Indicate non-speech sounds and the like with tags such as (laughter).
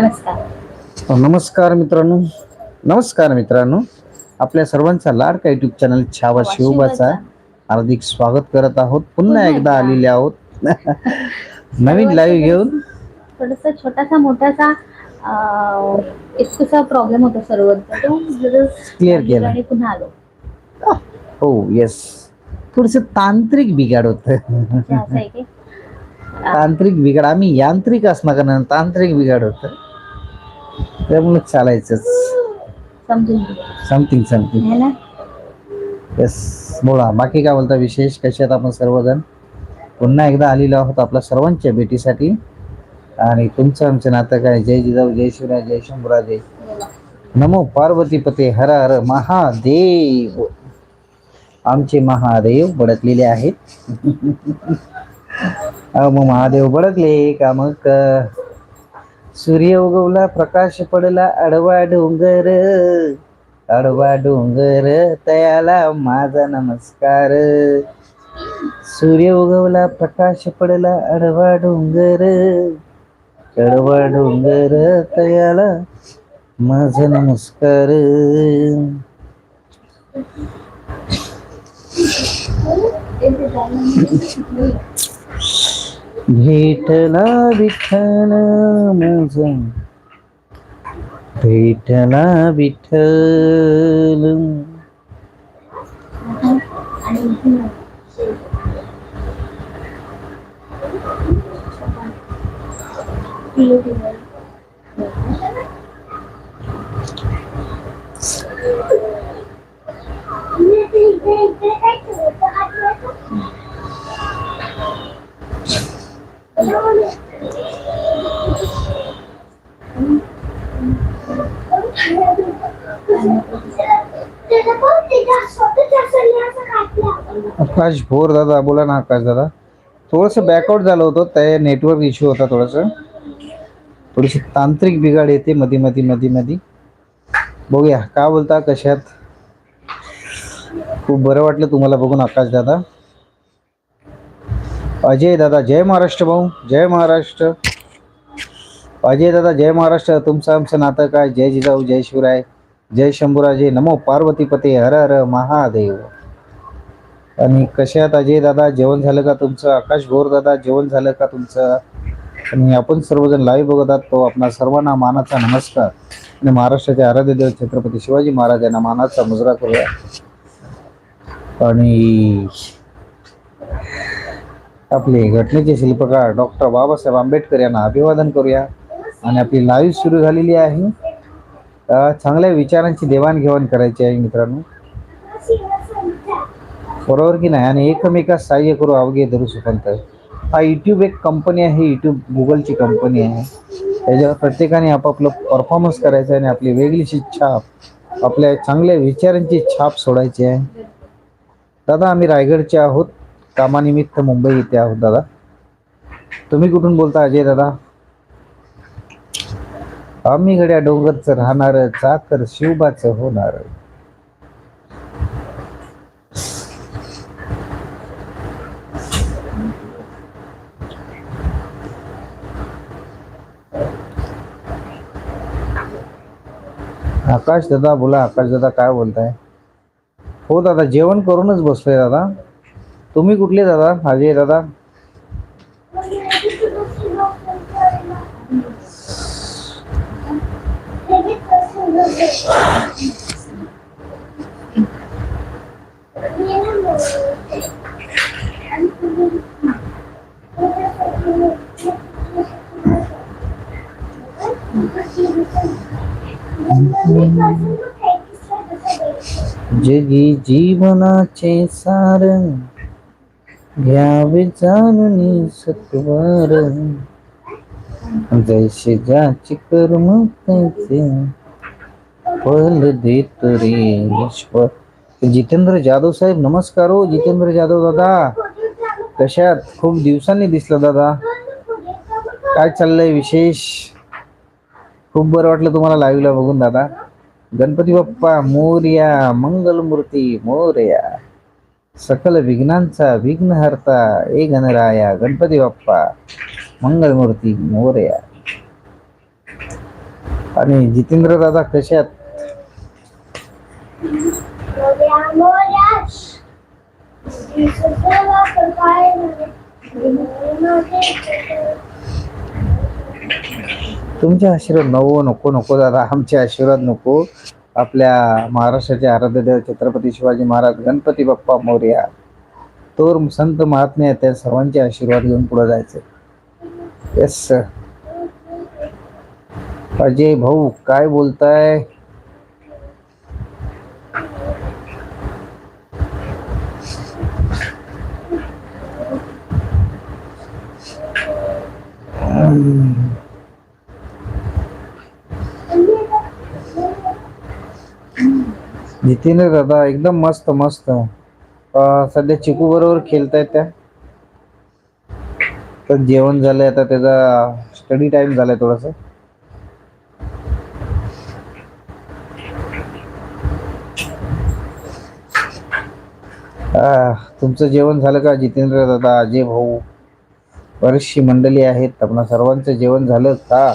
नमस्कार. नमस्कार मित्रांनो. नमस्कार मित्रांनो. आपल्या सर्वांचा लाडका युट्यूब चॅनल छावा शिवबाचा हार्दिक स्वागत करत आहोत. पुन्हा पुन्हा एकदा एकदा. आलेले आहोत. (laughs) नवीन लाईव्ह घेऊन. थोडस छोटासा मोठासा अं, प्रॉब्लेम होता तो Clear केला. आणि पुन्हा आलो. हो येस थोडस तांत्रिक बिघाड होत. ते असं आहे की? तांत्रिक बिघाड. आम्ही यांत्रिक असणार कारण तांत्रिक बिघाड होत. त्यामुळे चालायचंच. समथिंग समथिंग है ना? येस बोला बाकी काय बोलता विशेष? आहेत आपण सर्वजण? पुन्हा एकदा आलेलो आहोत आपल्या सर्वांच्या भेटीसाठी. आणि तुमचं आमचं नातं काय? जय जिजाऊ जय शिवराय जय शंभूराज. नमो पार्वती पते हर हर महादेव. आमचे महादेव बडकलेले आहेत. (laughs) मग महादेव बडकले का मग? सूर्य उगवला प्रकाश पडला आडवा डोंगर. अडवा डोंगर तयाला माझा नमस्कार. सूर्य उगवला प्रकाश पडला आडवा डोंगर. अडवा डोंगर तयाला माझा नमस्कार. (laughs) Vitthala Vitthala Vitthala Vitthala Thank you. आकाश भोर दादा बोला ना आकाश दादा. थोडस बॅकआउट झालं होतं त्या नेटवर्क इश्यू होता थोडस. थोडीशी तांत्रिक बिघाड येते मध्ये मध्ये मध्ये मध्ये बघूया काय बोलता कशात खूप बरं वाटलं तुम्हाला बघून आकाश दादा. अजय दादा जय महाराष्ट्र भाऊ जय महाराष्ट्र. अजय दादा जय महाराष्ट्र. तुमचं आमचं नातं काय? जय जिजाऊ जय शिवराय जय शंभूराजे. नमो पार्वती पते हर हर महादेव. आणि कशात अजय दादा? जेवण झालं का तुमचं? आकाश गोर दादा जेवण झालं का तुमचं? आणि आपण सर्वजण लाईव्ह बघत आहात तो आपणा सर्वांना मानाचा नमस्कार. आणि महाराष्ट्राचे आराध्य देव छत्रपती शिवाजी महाराज यांना मानाचा मुजरा करूया. आणि आपले घटनेचे शिल्पकार डॉक्टर बाबासाहेब आंबेडकर यांना अभिवादन करूया. आणि आपली लाईव्ह सुरू झालेली आहे. चांगल्या विचारांची देवाणघेवाण करायची आहे मित्रांनो. बरोबर की नाही? आणि एकमेकास सहाय्य करू अवघे धरू सुपंत. हा यूट्यूब एक कंपनी आहे. यूट्यूब गुगलची कंपनी आहे. त्याच्यावर प्रत्येकाने आपापलं परफॉर्मन्स करायचं आहे आणि आपली वेगळीशी छाप आपल्या चांगल्या विचारांची छाप सोडायची आहे. दादा आम्ही रायगडचे आहोत. कामानिमित्त मुंबई येथे आहोत दादा. तुम्ही कुठून बोलता अजय दादा? आम्ही घड्या डोंगरचं राहणार चाकर शिवबाचं होणार. आकाश दादा बोला आकाश दादा काय बोलताय? हो दादा जेवण करूनच बसलोय दादा. तुम्ही कुठले दादा अजय दादा जगी जीवनाचे सार घ्यावे जाणून सत्वर. जैसे ज्याचे कर्म त्याचे फल देतो रे ईश्वर. जितेंद्र जाधव साहेब नमस्कार हो जितेंद्र जाधव दादा. कशात खूप दिवसांनी दिसलं दादा. काय चाललंय विशेष? खूप बरं वाटलं तुम्हाला लाईव्हला बघून दादा. गणपती बाप्पा मोर्या मंगलमूर्ती मोर्या. सकल विघ्नांचा विघ्नहर्ता ए गणराया गणपती बाप्पा मंगलमूर्ती मोर्या. आणि जितेंद्र दादा आहेत? तुमचे आशीर्वाद नको नको नको दादा. आमचे आशीर्वाद नको. आपल्या महाराष्ट्राचे आराध्य देव छत्रपती शिवाजी महाराज गणपती बाप्पा मोर्या तोर संत महात्मे आहेत त्या सर्वांचे आशीर्वाद घेऊन पुढे जायचे. येस सर अजय भाऊ काय बोलताय? जितेंद्र दादा एकदम मस्त मस्त. सध्या चिकू बरोबर खेळतायत त्या. तर जेवण झालंय आता त्याचा स्टडी टाइम झालाय थोडासा. तुमचं जेवण झालं का जितेंद्र दादा अजय भाऊ? बरीचशी मंडळी आहेत आपण सर्वांचं जेवण झालं का?